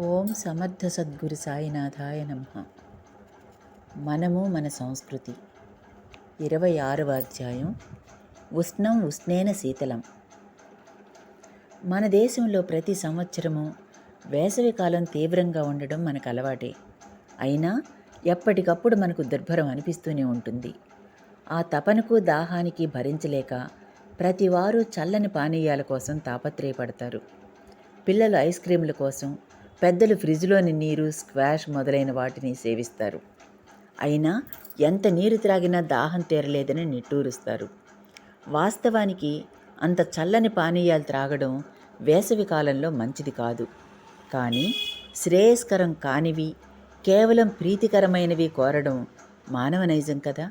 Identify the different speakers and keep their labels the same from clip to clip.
Speaker 1: ఓం సమర్థ సద్గురు సాయినాథాయ నమ. మనము మన సంస్కృతి. ఇరవై ఆరవ అధ్యాయం. ఉష్ణం ఉష్ణేన శీతలం. మన దేశంలో ప్రతి సంవత్సరము వేసవికాలం తీవ్రంగా ఉండడం మనకు అలవాటే. అయినా ఎప్పటికప్పుడు మనకు దుర్భరం అనిపిస్తూనే ఉంటుంది. ఆ తపనకు దాహానికి భరించలేక ప్రతివారు చల్లని పానీయాల కోసం తాపత్రయపడతారు. పిల్లలు ఐస్ క్రీముల కోసం పెద్దలు ఫ్రిడ్జ్లోని నీరు స్క్వాష్ మొదలైన వాటిని సేవిస్తారు. అయినా ఎంత నీరు త్రాగినా దాహం తీరలేదని నిట్టూరుస్తారు. వాస్తవానికి అంత చల్లని పానీయాలు త్రాగడం వేసవి కాలంలో మంచిది కాదు. కానీ శ్రేయస్కరం కానివి కేవలం ప్రీతికరమైనవి కోరడం మానవ నైజం కదా?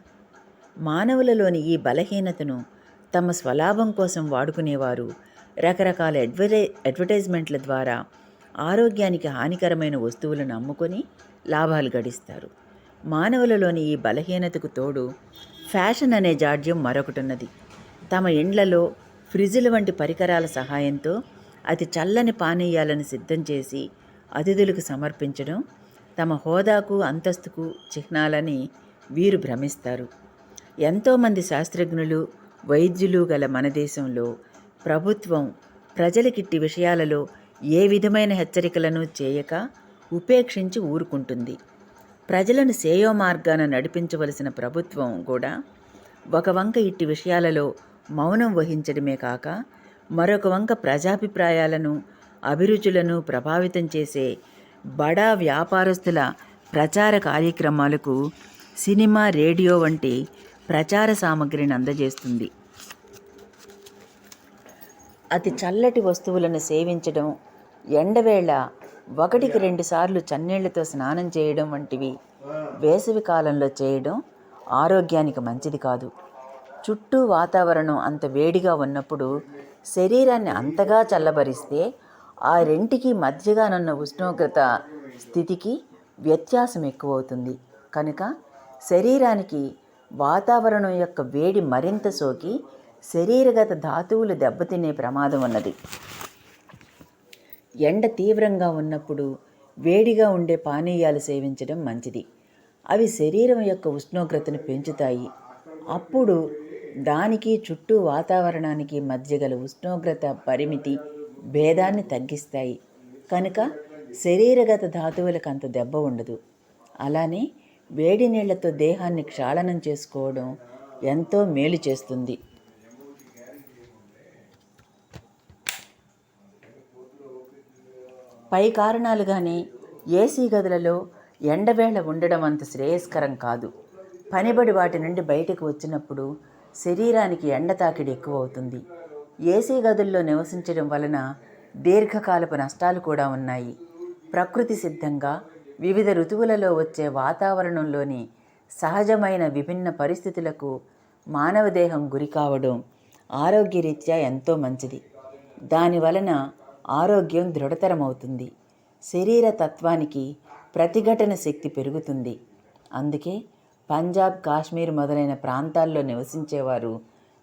Speaker 1: మానవులలోని ఈ బలహీనతను తమ స్వలాభం కోసం వాడుకునేవారు రకరకాల అడ్వర్టై అడ్వర్టైజ్మెంట్ల ద్వారా ఆరోగ్యానికి హానికరమైన వస్తువులను అమ్ముకొని లాభాలు గడిస్తారు. మానవులలోని ఈ బలహీనతకు తోడు ఫ్యాషన్ అనే జాడ్యం మరొకటున్నది. తమ ఇండ్లలో ఫ్రిడ్జ్ల వంటి పరికరాల సహాయంతో అతి చల్లని పానీయాలను సిద్ధం చేసి అతిథులకు సమర్పించడం తమ హోదాకు అంతస్తుకు చిహ్నాలని వీరు భ్రమిస్తారు. ఎంతోమంది శాస్త్రజ్ఞులు వైద్యులు గల మన దేశంలో ప్రభుత్వం ప్రజలకిట్టి విషయాలలో ఏ విధమైన హెచ్చరికలను చేయక ఉపేక్షించి ఊరుకుంటుంది. ప్రజలను సేయో మార్గాన నడిపించవలసిన ప్రభుత్వం కూడా ఒక వంక ఇట్టి విషయాలలో మౌనం వహించడమే కాక మరొక వంక ప్రజాభిప్రాయాలను అభిరుచులను ప్రభావితం చేసే బడా వ్యాపారస్తుల ప్రచార కార్యక్రమాలకు సినిమా రేడియో వంటి ప్రచార సామగ్రిని అందజేస్తుంది. అతి చల్లటి వస్తువులను సేవించడం ఎండవేళ ఒకటికి రెండు సార్లు చన్నీళ్ళతో స్నానం చేయడం వంటివి వేసవి కాలంలో చేయడం ఆరోగ్యానికి మంచిది కాదు. చుట్టూ వాతావరణం అంత వేడిగా ఉన్నప్పుడు శరీరాన్ని అంతగా చల్లబరిస్తే ఆ రెంటికి మధ్యగానున్న ఉష్ణోగ్రత స్థితికి వ్యత్యాసం ఎక్కువవుతుంది. కనుక శరీరానికి వాతావరణం యొక్క వేడి మరింత సోకి శరీరగత ధాతువులు దెబ్బతినే ప్రమాదం ఉన్నది. ఎండ తీవ్రంగా ఉన్నప్పుడు వేడిగా ఉండే పానీయాలు సేవించడం మంచిది. అవి శరీరం యొక్క ఉష్ణోగ్రతను పెంచుతాయి. అప్పుడు దానికి చుట్టూ వాతావరణానికి మధ్య గల ఉష్ణోగ్రత పరిమితి భేదాన్ని తగ్గిస్తాయి. కనుక శరీరగత ధాతువులకు అంత దెబ్బ ఉండదు. అలానే వేడి నీళ్ళతో దేహాన్ని క్షాళనం చేసుకోవడం ఎంతో మేలు చేస్తుంది. పై కారణాలుగానే ఏసీ గదులలో ఎండవేళ ఉండడం అంత శ్రేయస్కరం కాదు. పనిబడి వాటి నుండి బయటకు వచ్చినప్పుడు శరీరానికి ఎండ తాకిడి ఎక్కువ అవుతుంది ఏసీ గదుల్లో నివసించడం వలన దీర్ఘకాలపు నష్టాలు కూడా ఉన్నాయి. ప్రకృతి సిద్ధంగా వివిధ ఋతువులలో వచ్చే వాతావరణంలోని సహజమైన విభిన్న పరిస్థితులకు మానవ దేహం గురి కావడం ఆరోగ్యరీత్యా ఎంతో మంచిది. దానివలన ఆరోగ్యం దృఢతరమవుతుంది. శరీర తత్వానికి ప్రతిఘటన శక్తి పెరుగుతుంది. అందుకే పంజాబ్ కాశ్మీర్ మొదలైన ప్రాంతాల్లో నివసించేవారు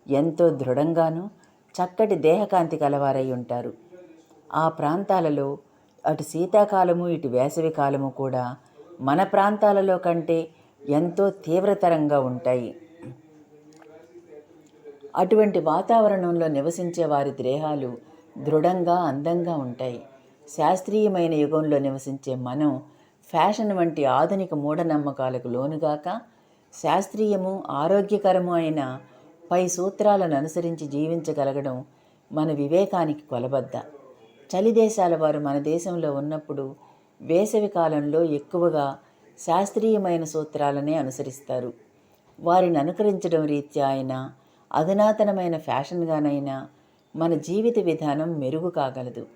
Speaker 1: ఎంతో దృఢంగాను చక్కటి దేహకాంతి కలవారై ఉంటారు. ఆ ప్రాంతాలలో అటు శీతాకాలము ఇటు వేసవి కాలము కూడా మన ప్రాంతాలలో కంటే ఎంతో తీవ్రతరంగా ఉంటాయి. అటువంటి వాతావరణంలో నివసించే వారి దేహాలు దృఢంగా అందంగా ఉంటాయి. శాస్త్రీయమైన యుగంలో నివసించే మనం ఫ్యాషన్ వంటి ఆధునిక మూఢనమ్మకాలకు లోనుగాక శాస్త్రీయము ఆరోగ్యకరము అయిన పై సూత్రాలను అనుసరించి జీవించగలగడం మన వివేకానికి కొలబద్ద. చలి దేశాల వారు మన దేశంలో ఉన్నప్పుడు వేసవి కాలంలో ఎక్కువగా శాస్త్రీయమైన సూత్రాలనే అనుసరిస్తారు. వారిని అనుకరించడం రీత్యా అయినా అధునాతనమైన ఫ్యాషన్గానైనా మన జీవిత విధానం మెరుగు కాగలదు.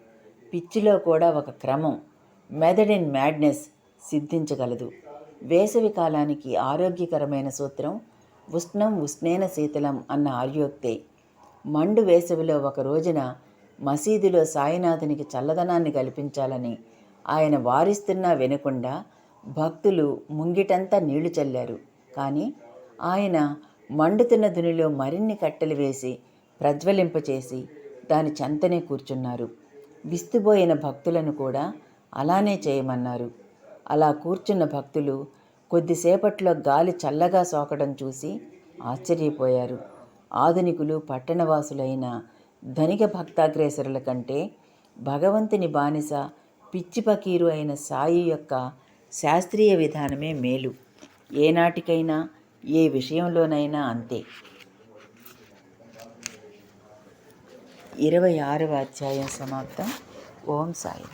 Speaker 1: పిచ్చిలో కూడా ఒక క్రమం మెథడ్ ఇన్ మ్యాడ్నెస్ సిద్ధించగలదు. వేసవి కాలానికి ఆరోగ్యకరమైన సూత్రం ఉష్ణం ఉష్ణేన శీతలం అన్న ఆర్యోక్తే. మండు వేసవిలో ఒక రోజున మసీదులో సాయినాథునికి చల్లదనాన్ని కల్పించాలని ఆయన వారిస్తున్నా వినకుండా భక్తులు ముంగిటంతా నీళ్ళు చల్లారు. కానీ ఆయన మండుతున్న దునిలో మరిన్ని కట్టెలు వేసి ప్రజ్వలింపచేసి దాని చెంతనే కూర్చున్నారు. విస్తుబోయిన భక్తులను కూడా అలానే చేయమన్నారు. అలా కూర్చున్న భక్తులు కొద్దిసేపట్లో గాలి చల్లగా సోకడం చూసి ఆశ్చర్యపోయారు. ఆధునికులు పట్టణవాసులైన ధనిక భక్తాగ్రేసరుల కంటే భగవంతుని బానిస పిచ్చి పకీరు అయిన సాయి యొక్క శాస్త్రీయ విధానమే మేలు. ఏనాటికైనా ఏ విషయంలోనైనా అంతే. ఇరవై ఆరవ అధ్యాయం సమాప్తం. ఓం సాయి.